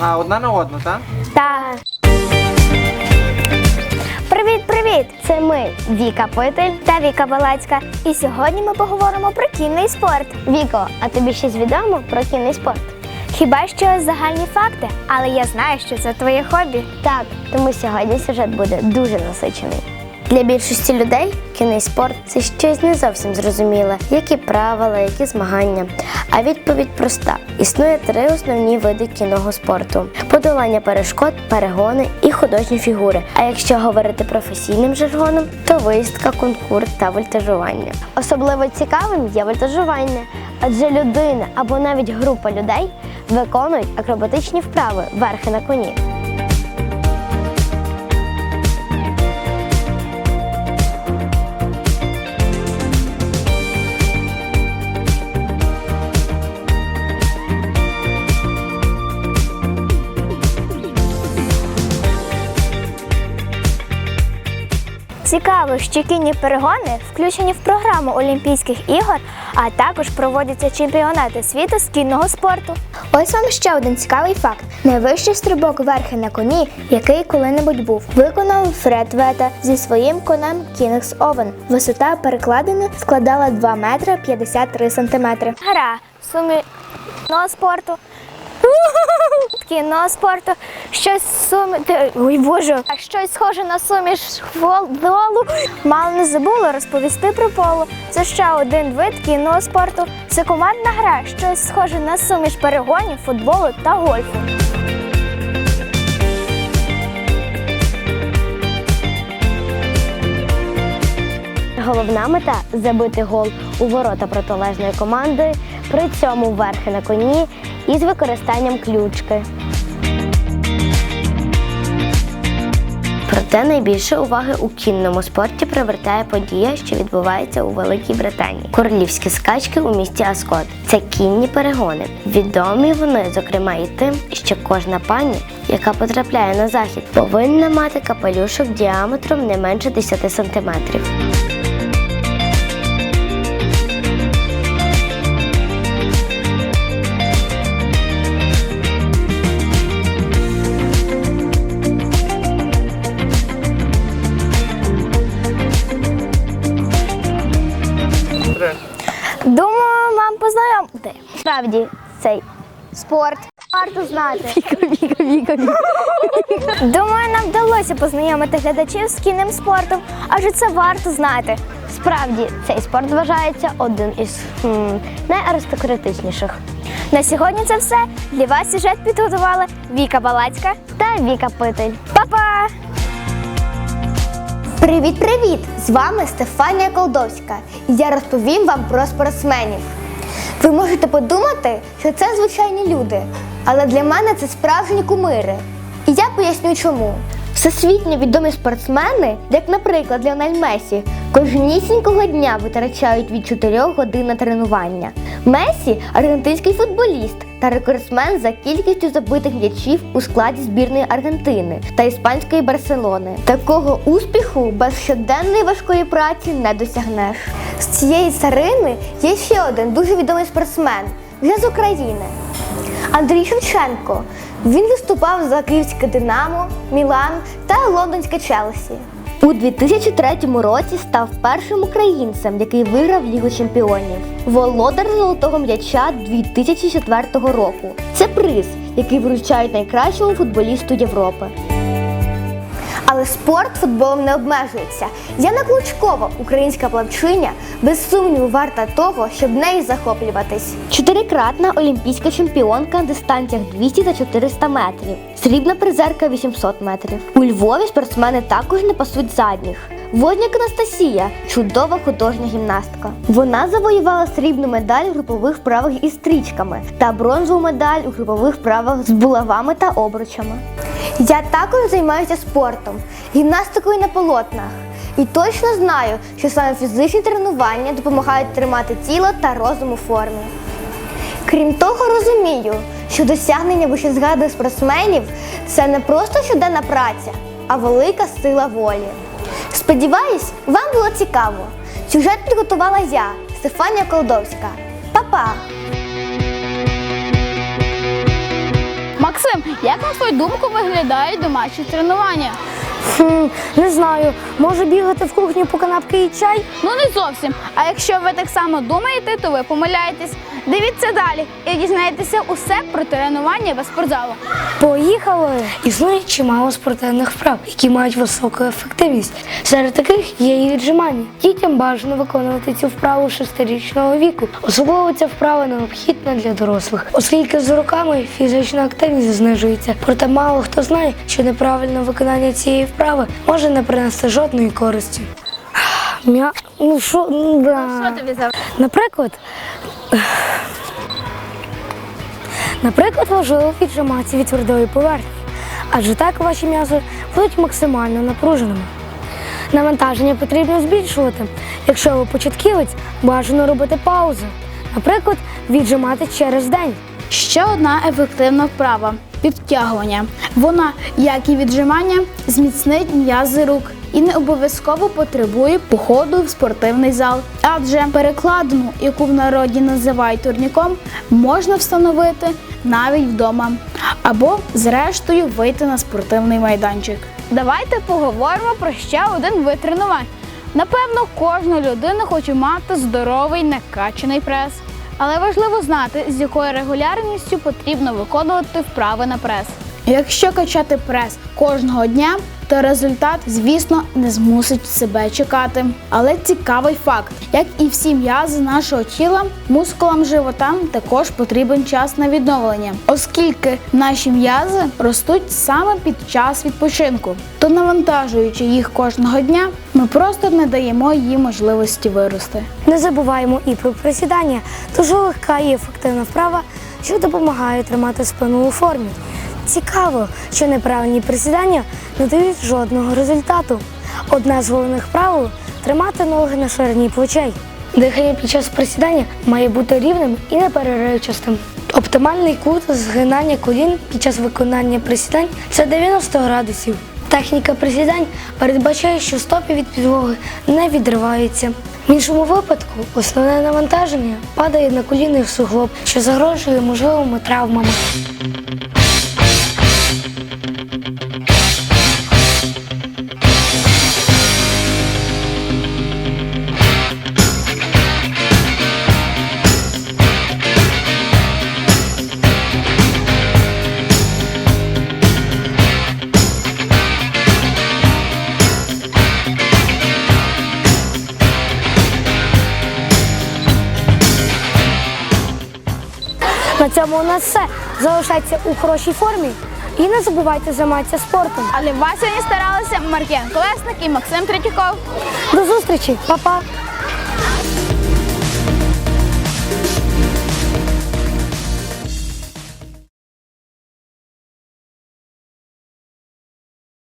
А, одна на одну, так? Так. Привіт, привіт! Це ми, Віка Питель та Віка Балацька. І сьогодні ми поговоримо про кінний спорт. Віко, а тобі щось відомо про кінний спорт? Хіба що загальні факти, але я знаю, що це твоє хобі. Так, тому сьогодні сюжет буде дуже насичений. Для більшості людей кінний спорт це щось не зовсім зрозуміле, які правила, які змагання. А відповідь проста: існує три основні види кінного спорту: подолання перешкод, перегони і художні фігури. А якщо говорити професійним жаргоном, то виїздка, конкурс та вольтажування. Особливо цікавим є вольтажування, адже людина або навіть група людей виконують акробатичні вправи верхи на коні. Цікаво, що кінні перегони включені в програму Олімпійських ігор, а також проводяться чемпіонати світу з кінного спорту. Ось вам ще один цікавий факт: найвищий стрибок верхи на коні, який коли-небудь був, виконав Фред Вета зі своїм конем Кінгс Овен. Висота перекладини складала 2 метри 53 сантиметри. Гра суміжного спорту. Кіно спорту, щось сумі... Ой, боже, а щось схоже на суміш футболу. Мало не забула розповісти про поло. Це ще один вид кіно спорту. Це командна гра, щось схоже на суміш перегонів, футболу та гольфу. Головна мета забити гол у ворота протилежної команди, при цьому верхи на коні із використанням ключки. Проте найбільше уваги у кінному спорті привертає подія, що відбувається у Великій Британії. Королівські скачки у місті Аскот. Це кінні перегони. Відомі вони, зокрема, і тим, що кожна пані, яка потрапляє на захід, повинна мати капелюшок діаметром не менше 10 сантиметрів. Познайомити. Справді, цей спорт варто знати. Віка, віка, віка, віка. Думаю, нам вдалося познайомити глядачів з кінним спортом, адже це варто знати. Справді, цей спорт вважається один із м, найаристократичніших. На сьогодні це все. Для вас сюжет підготували Віка Балацька та Віка Питель. Па-па! Привіт, привіт! З вами Стефанія Колдовська, і я розповім вам про спортсменів. Ви можете подумати, що це звичайні люди, але для мене це справжні кумири. І я поясню чому. Всесвітньо відомі спортсмени, як, наприклад, Леональ Месі, кожнісінького дня витрачають від 4 годин на тренування. Месі аргентинський футболіст та рекордсмен за кількістю забитих м'ячів у складі збірної Аргентини та іспанської Барселони. Такого успіху без щоденної важкої праці не досягнеш. З цієї царини є ще один дуже відомий спортсмен вже з України. Андрій Шевченко. Він виступав за київське Динамо, Мілан та лондонське Челсі. У 2003 році став першим українцем, який виграв Лігу чемпіонів. Володар золотого м'яча 2004 року. Це приз, який вручають найкращому футболісту Європи. Але спорт футболом не обмежується. Яна Клучкова, українська плавчиня, без сумніву варта того, щоб нею захоплюватись. Чотирикратна олімпійська чемпіонка на дистанціях 200 та 400 метрів, срібна призерка 800 метрів. У Львові спортсмени також не пасуть задніх. Водняк Анастасія чудова художня гімнастка. Вона завоювала срібну медаль у групових вправах із стрічками та бронзову медаль у групових вправах з булавами та обручами. Я також займаюся спортом, гімнастикою на полотнах. І точно знаю, що саме фізичні тренування допомагають тримати тіло та розум у формі. Крім того, розумію, що досягнення вищезгаданих спортсменів це не просто щоденна праця, а велика сила волі. Сподіваюсь, вам було цікаво. Сюжет підготувала я, Стефанія Колдовська. Па-па! Максим, Як на твою думку виглядають домашні тренування? Хм, не знаю, може бігати в кухню по канапки і чай? Ну не зовсім. А якщо ви так само думаєте, то ви помиляєтесь. Дивіться далі і дізнаєтеся усе про тренування без спортзалу. Поїхали! Існує чимало спортивних вправ, які мають високу ефективність. Серед таких є і віджимання. Дітям бажано виконувати цю вправу шестирічного віку. Особливо ця вправа необхідна для дорослих, оскільки з роками фізична активність знижується. Проте мало хто знає, що неправильне виконання цієї вправи може не принести жодної користі. М'я... Ну що, ну, да. Що тобі за Наприклад, наприклад, важливо віджиматися від твердої поверхні, адже так ваші м'язи будуть максимально напруженими. Навантаження потрібно збільшувати. Якщо ви початківець, бажано робити паузи. Наприклад, віджимати через день. Ще одна ефективна вправа підтягування. Вона, як і віджимання, зміцнить м'язи рук і не обов'язково потребує походу в спортивний зал. Адже перекладину, яку в народі називають турніком, можна встановити навіть вдома або, зрештою, вийти на спортивний майданчик. Давайте поговоримо про ще один вид тренувань. Напевно, кожна людина хоче мати здоровий накачаний прес. Але важливо знати, з якою регулярністю потрібно виконувати вправи на прес. Якщо качати прес кожного дня, то результат, звісно, не змусить себе чекати. Але цікавий факт: як і всі м'язи нашого тіла, мускулам живота також потрібен час на відновлення, оскільки наші м'язи ростуть саме під час відпочинку. То навантажуючи їх кожного дня, ми просто не даємо їм можливості вирости. Не забуваємо і про присідання. Дуже легка і ефективна вправа, що допомагає тримати спину у формі. Цікаво, що неправильні присідання не дають жодного результату. Одна з головних правил тримати ноги на ширині плечей. Дихання під час присідання має бути рівним і непереривчастим. Оптимальний кут згинання колін під час виконання присідань це 90 градусів. Техніка присідань передбачає, що стопи від підлоги не відриваються. В іншому випадку основне навантаження падає на колінний суглоб, що загрожує можливими травмами. Цьому у нас все. Залишайтеся у хорошій формі і не забувайте займатися спортом. Але вас сьогодні старалися Маркен Колесник і Максим Третьяков. До зустрічі, Па-па!